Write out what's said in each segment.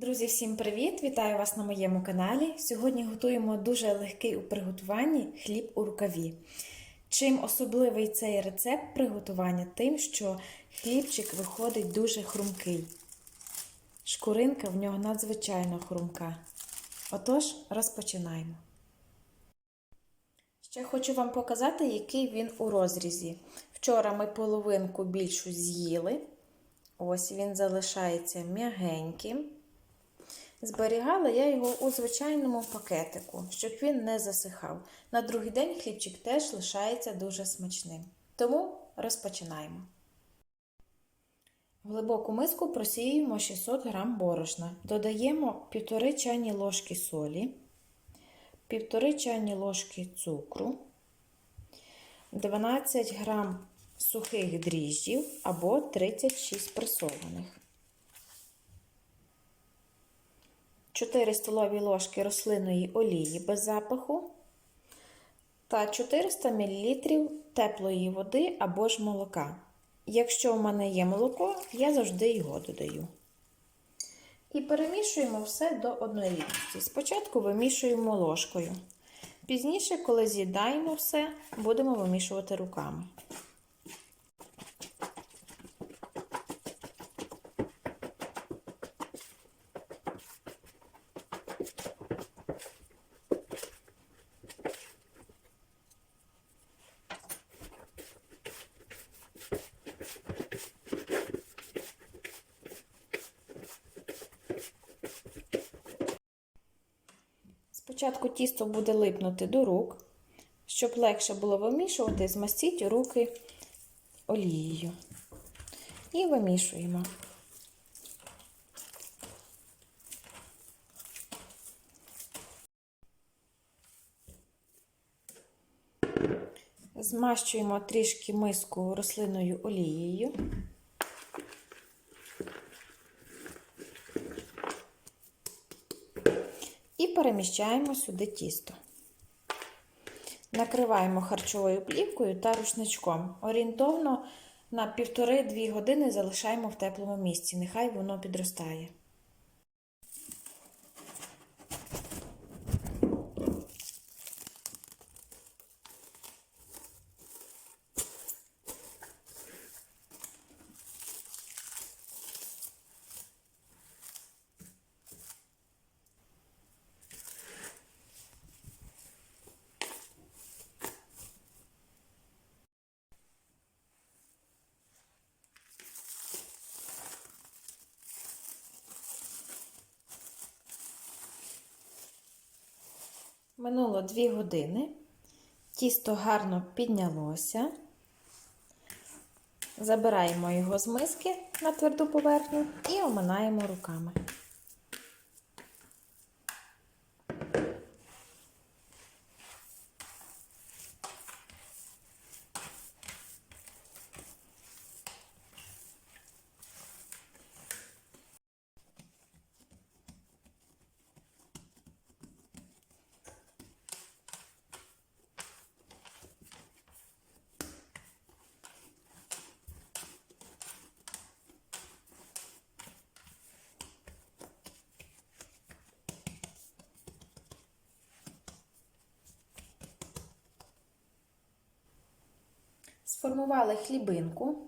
Друзі, всім привіт! Вітаю вас на моєму каналі. Сьогодні готуємо дуже легкий у приготуванні хліб у рукаві. Чим особливий цей рецепт приготування? Тим, що хлібчик виходить дуже хрумкий. Шкуринка в нього надзвичайно хрумка. Отож, розпочинаємо. Ще хочу вам показати, який він у розрізі. Вчора ми половинку більшу з'їли. Ось він залишається м'ягеньким. Зберігала я його у звичайному пакетику, щоб він не засихав. На другий день хлібчик теж лишається дуже смачним. Тому розпочинаємо. В глибоку миску просіюємо 600 г борошна. Додаємо 1,5 чайні ложки солі, 1,5 чайні ложки цукру, 12 г сухих дріжджів або 36 пресованих. 4 столові ложки рослинної олії без запаху та 400 мл теплої води або ж молока. Якщо в мене є молоко, я завжди його додаю. І перемішуємо все до однорідності. Спочатку вимішуємо ложкою. Пізніше, коли з'їдаємо все, будемо вимішувати руками. Спочатку тісто буде липнути до рук. Щоб легше було вимішувати, змастіть руки олією. І вимішуємо. Змащуємо трішки миску рослинною олією. І переміщаємо сюди тісто. Накриваємо харчовою плівкою та рушничком. Орієнтовно на 1,5-2 години залишаємо в теплому місці, нехай воно підростає. Минуло 2 години. Тісто гарно піднялося. Забираємо його з миски на тверду поверхню і оминаємо руками. Сформували хлібинку,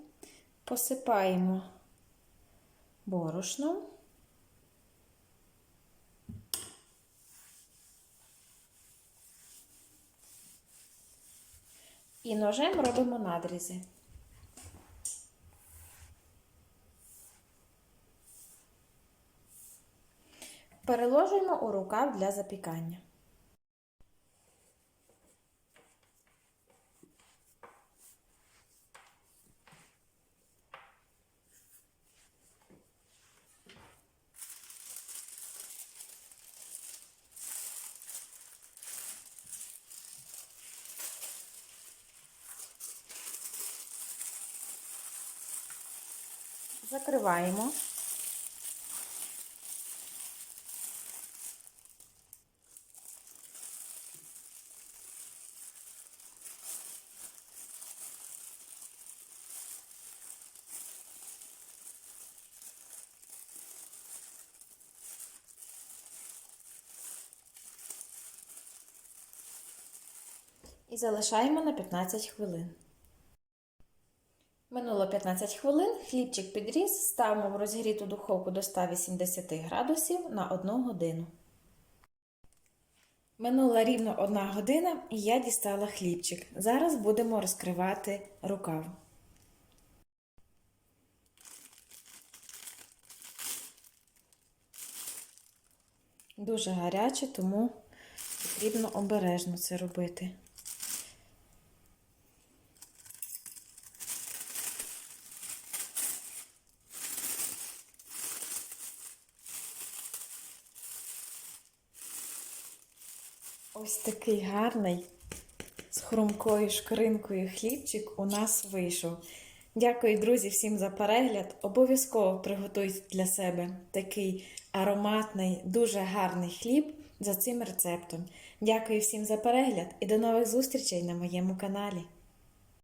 посипаємо борошном. І ножем робимо надрізи. Переложуємо у рукав для запікання. закриваємо. І залишаємо на 15 хвилин. Минуло 15 хвилин, хлібчик підріс, ставимо в розгріту духовку до 180 градусів на 1 годину. Минула рівно 1 година і я дістала хлібчик. Зараз будемо розкривати рукав. Дуже гаряче, тому потрібно обережно це робити. Ось такий гарний з хрумкою шкринкою хлібчик у нас вийшов. Дякую, друзі, всім за перегляд. Обов'язково приготуйте для себе такий ароматний, дуже гарний хліб за цим рецептом. Дякую всім за перегляд і до нових зустрічей на моєму каналі.